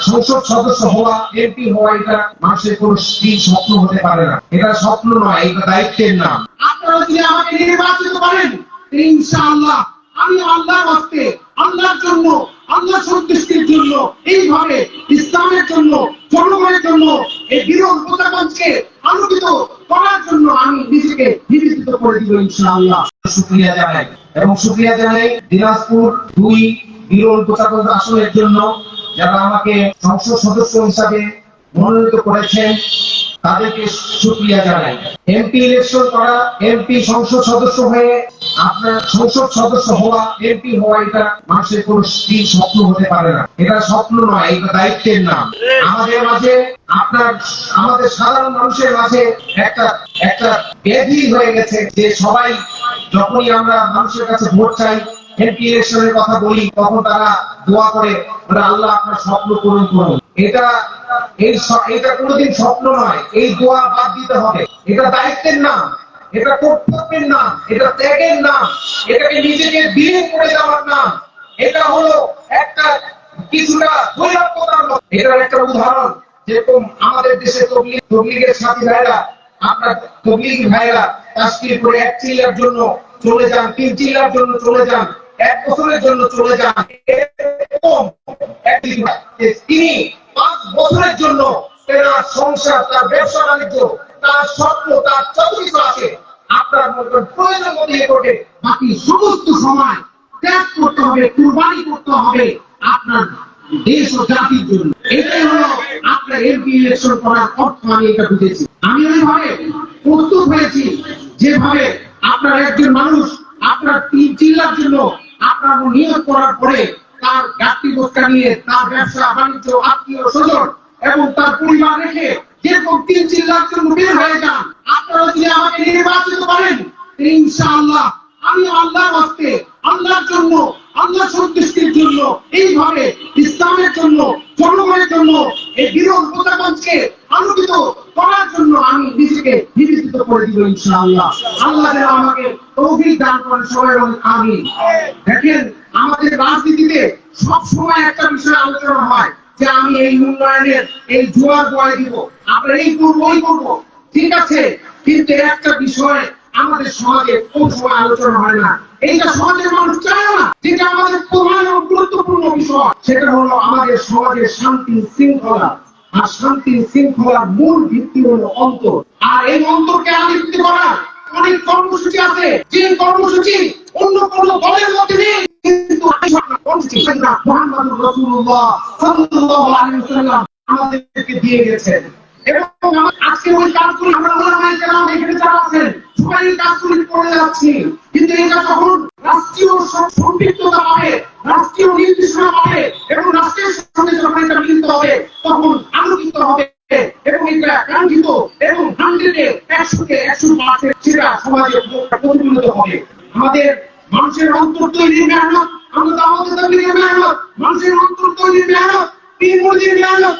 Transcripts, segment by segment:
সংসদ সদস্য হওয়া এমপি হওয়া এটা মানুষের কোন স্থির স্বপ্ন হতে পারে না। এটা স্বপ্ন নয় এটা দায়িত্বের নাম। আপনারা যদি আমাকে নির্বাচিত করেন ইনশাআল্লাহ আমি আল্লাহর হস্তে আল্লাহর জন্য আল্লাহ সন্তুষ্টির জন্য এইভাবে ইসলামের জন্য জনগণের জন্য এই বিরল প্রজাগঞ্জকে আলোকিত করার জন্য আমি নিজেকে নিবেদিত করে দিব ইনশাআল্লাহ। শুক্রিয়া জানাই। এবং শুক্রিয়া জানাই দিনাজপুর দুই বিরল প্রচারক আসনের জন্য যারা আমাকে সংসদ সদস্য হিসাবে মনোনীত করেছেন, তাদেরকে শুক্রিয়া জানাই। এমপি ইলেকশন করা এমপি সংসদ সদস্য হয়ে আপনার সংসদ সদস্য হওয়া এমপি হওয়া এটা মানুষের কোন স্বপ্ন হতে পারে না। এটা স্বপ্ন নয়, এটা দায়িত্বের নাম। আমাদের মাঝে আপনার, আমাদের সাধারণ মানুষের মাঝে একটা একটা ব্যাধি হয়ে গেছে যে সবাই যখনই আমরা মানুষের কাছে ভোট চাই ইলেকশনের কথা বলি তখন তারা দোয়া করে বলে, আল্লাহ আপনার স্বপ্ন পূরণ করুন। এটা এই এটা কোনোদিন স্বপ্ন নয় এই দোয়া বাদ দিতে হবে। এটা দায়িত্বের নাম এটা কর্তব্যের নাম এটা ত্যাগের নাম এটাকে নিজেকে বিলীন করে দেওয়ার নাম এটা হলো একটা কিছুটা বৈরাগ্যতার মতো। এটার একটা উদাহরণ যেরকম আমাদের দেশে তবলিগ তবলিগের সাথী ভাইরা আপনার তবলিগ ভাইরা কাশ্মীর করে এক চিল্লার জন্য চলে যান তিন চিল্লার জন্য চলে যান। এক বছরের জন্য চলে যান। একটি তিনি পাঁচ বছরের জন্য তার সংসার, তার ব্যবসা বাণিজ্য, তার স্বপ্ন, তার যত কিছু আছে। আপনার মতো প্রয়োজন মতো ইয়ে করে বাকি সমস্ত সময় ত্যাগ করতে হবে, কুরবানি করতে হবে আপনার দেশ ও জাতির জন্য। এটাই হলো আপনার এমপি ইলেকশন করার অর্থ, আমি এটা বুঝেছি। আমি ওইভাবে প্রস্তুত হয়েছি, যেভাবে আপনার একজন মানুষ আপনার তিন চিল্লার জন্য আপনার নিয়োগ করার পরে তার গাড়ি বোঝা নিয়ে তার ব্যবসা, বাণিজ্য, আত্মীয় স্বজন এবং তার পরিবার রেখে যেরকম তিন চিল্লার জন্য বের হয়ে যান, আপনারা যদি আমাকে নির্বাচিত করেন, ইনশাআল্লাহ আমি আল্লাহর হস্তে, আল্লাহর জন্য আল্লাহ সন্তুষ্টির জন্য, এইভাবে ইসলামের জন্য, জনগণের জন্য এই বিরল প্রজাগঞ্জকে আলোকিত করার জন্য আমি নিজেকে নিবেদিত করে দিব ইনশাআল্লাহ। আল্লাহ যেন আমাকে তৌফিক দান করেন সবাই দেখেন, আমাদের রাজনীতিতে সব সময় একটা বিষয় আলোচনা হয় যে আমি এই উন্নয়নের এই জোয়ার দিব। এই করব, ওই করব। ঠিক আছে? কিন্তু একটা বিষয় আমাদের সমাজে কোন সময় আলোচনা হয় না। এইটা সমাজের মানুষ চায় না। যেটা আমাদের প্রধান গুরুত্বপূর্ণ বিষয়, সেটা হলো আমাদের সমাজের শান্তি শৃঙ্খলা। আর শান্তি শৃঙ্খলার মূল ভিত্তি হলো অন্তর। আর এই অন্তরকে আলিপ্ত করার অনেক কর্মসূচি আছে। যে কর্মসূচি অন্য কোন দলের মধ্যে নেই, কিন্তু আমাদেরকে দিয়ে এবং আমরা এই করে কিন্তু রাষ্ট্রীয় রাষ্ট্রীয় এবং তখন হবে এবং এটা কাঙ্ক্ষিত এবং একশোতে একশো পার্সেন্ট সেটা সমাজে প্রতিফলিত হবে। আমাদের মানুষের অন্তর তৈরির মেহনত, আমরা তো আমাদের তৈরির মেহনত, মানুষের অন্তর তৈরির মেহনত, তিন মন্দির মেহনত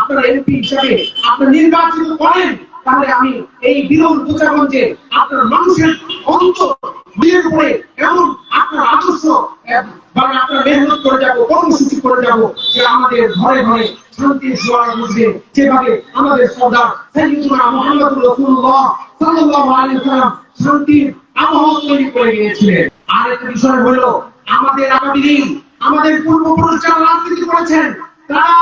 আপনার এমপি হিসাবে আপনার নির্বাচিত করেন তাহলে আমি এই বিরল প্রচারগঞ্জে আপনার মানুষের অন্তর বিয়ে করে এমন আপনার আদর্শ আপনার মেহনত করে যাব, কর্মসূচি করে যে আমাদের ঘরে ঘরে শান্তির মধ্যে যেভাবে আমাদের সর্দার ওয়াসাল্লাম শান্তির আবহাওয়া তৈরি করে গিয়েছিলেন আর একটা বিষয় হলো, আমাদের আগামী আমাদের পূর্বপুরুষরা রাজনীতি করেছেন। তারা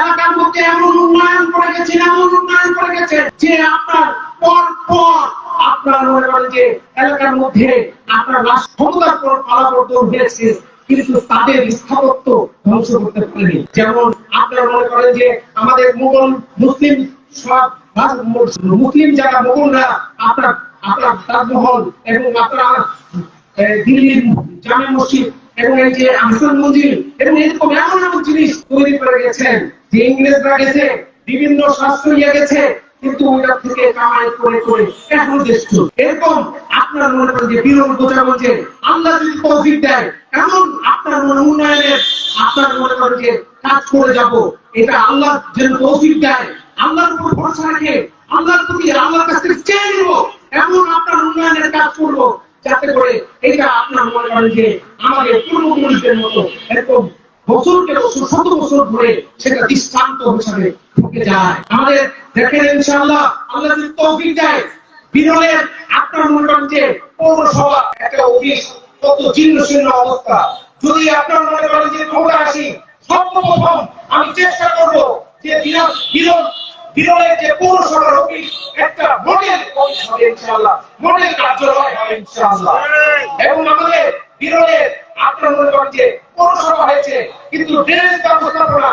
এলাকার মধ্যে এমন উন্নয়ন করে গেছেন, এমন উন্নয়ন করে গেছেন। যে আপনার পর পর আপনার মনে করেন যে এলাকার মধ্যে আপনার ক্ষমতার পর হয়েছে কিন্তু তাদের স্থাপত্য ধ্বংস করতে পারেনি। যেমন মনে করেন যে আমাদের মুসলিম মুসলিম যারা আপনার আপনার তাজমহল এবং আপনার দিল্লির জামে মসজিদ এবং এই যে আহসান এবং এরকম এমন এমন জিনিস তৈরি করে গেছেন যে ইংরেজরা গেছে, বিভিন্ন শাস্ত্র গেছে কিন্তু ওইটা থেকে কামাই করে করে এখন দেশ এরকম আপনার মনে করেন যে বিরল বোঝা বলছে আল্লাহ যদি তৌফিক দেয় এমন আপনার মনে উন্নয়নের, আপনার মনে করেন যে কাজ করে যাব, এটা আল্লাহ যেন তৌফিক দেয়, আল্লাহর উপর ভরসা রেখে, আল্লাহর প্রতি আল্লাহর কাছ থেকে চেয়ে নিব, এমন আপনার উন্নয়নের কাজ করব, যাতে করে এটা আপনার মনে করেন যে আমাদের পূর্বপুরুষদের মতো এরকম বছরকে বছর, শত বছর ধরে সেটা দৃষ্টান্ত হিসাবে থেকে যায়। আমাদের দেখেন ইনশাআল্লাহ, আল্লাহ যদি তৌফিক দেয় বিরলের আপনার মনে যে পৌরসভা একটা অফিস, কত জীর্ণ শীর্ণ অবস্থা। যদি আপনার মনে করেন যে ক্ষমতা আসি, সর্বপ্রথম আমি চেষ্টা করব যে বিরল বিরল বিরলের যে পৌরসভার অফিস, একটা মডেল অফিস হবে ইনশাআল্লাহ। মডেল কার্যালয় হবে ইনশাআল্লাহ। এবং আমাদের বিরলের আপনার মনে করেন যে পৌরসভা হয়েছে, কিন্তু ড্রেনেজ ব্যবস্থাপনা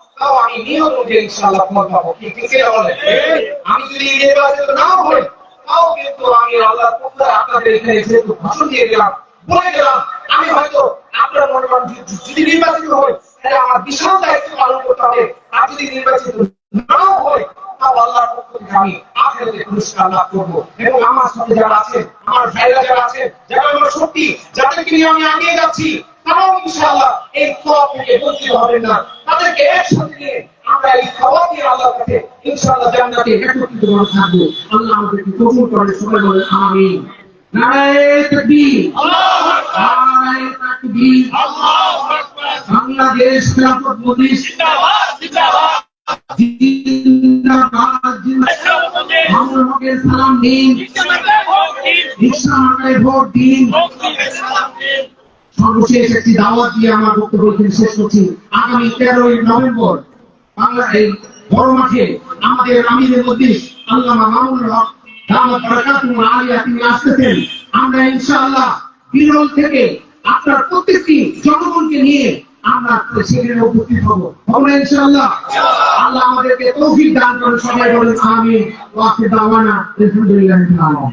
তাও আমি নিয়ম অনুযায়ী ইনশাআল্লাহ ফল পাবো। কি ঠিক আছে আমি যদি নির্বাচিত নাও হই, তাও কিন্তু আমি আল্লাহর পক্ষ আপনাদের এখানে যেহেতু ভাষণ দিয়ে গেলাম বলে গেলাম আমি হয়তো আপনার মনে করেন যদি নির্বাচিত হই, তাহলে আমার বিশাল দায়িত্ব পালন করতে হবে। আর যদি নির্বাচিত নাও হই, তাও আল্লাহর পক্ষ থেকে আমি আখেরাতে পুরস্কার লাভ করব। এবং আমার সাথে যারা আছেন আমার ভাইরা যারা আছেন যারা আমার শক্তি, যাদেরকে নিয়ে আমি এগিয়ে যাচ্ছি, তারাও ইনশাআল্লাহ এই খাওয়া থেকে বঞ্চিত হবেন না। তাদেরকে একসাথে নিয়ে আমরা এই খাওয়া দিয়ে আল্লাহর কাছে ইনশাআল্লাহ জান্নাতে একত্রিত করে থাকব আল্লাহ আমাদেরকে কবুল করে সবাই বলে আমিন। বাংলাদেশ সালাম দিন। ভোট দিন। সর্বশেষ একটি দাওয়াত দিয়ে আমার বক্তব্য শেষ করছি। আগামী তেরোই নভেম্বর বাংলা এই বড় মাঠে আমাদের আমিরের মধ্যে আল্লামা মামুনুল হক, দাওয়াত বারাকাতুহু আলিয়া তিনি আসতেছেন। আমরা ইনশাআল্লাহ বিরল থেকে আপনার প্রত্যেকটি জনগণকে নিয়ে আমরা সেখানে উপস্থিত হব। না ইনশাআল্লাহ? আল্লাহ আমাদেরকে তৌফিক দান করেন, সবাই বলেন, আমিন। দাওয়ানা, আলহামদুলিল্লাহ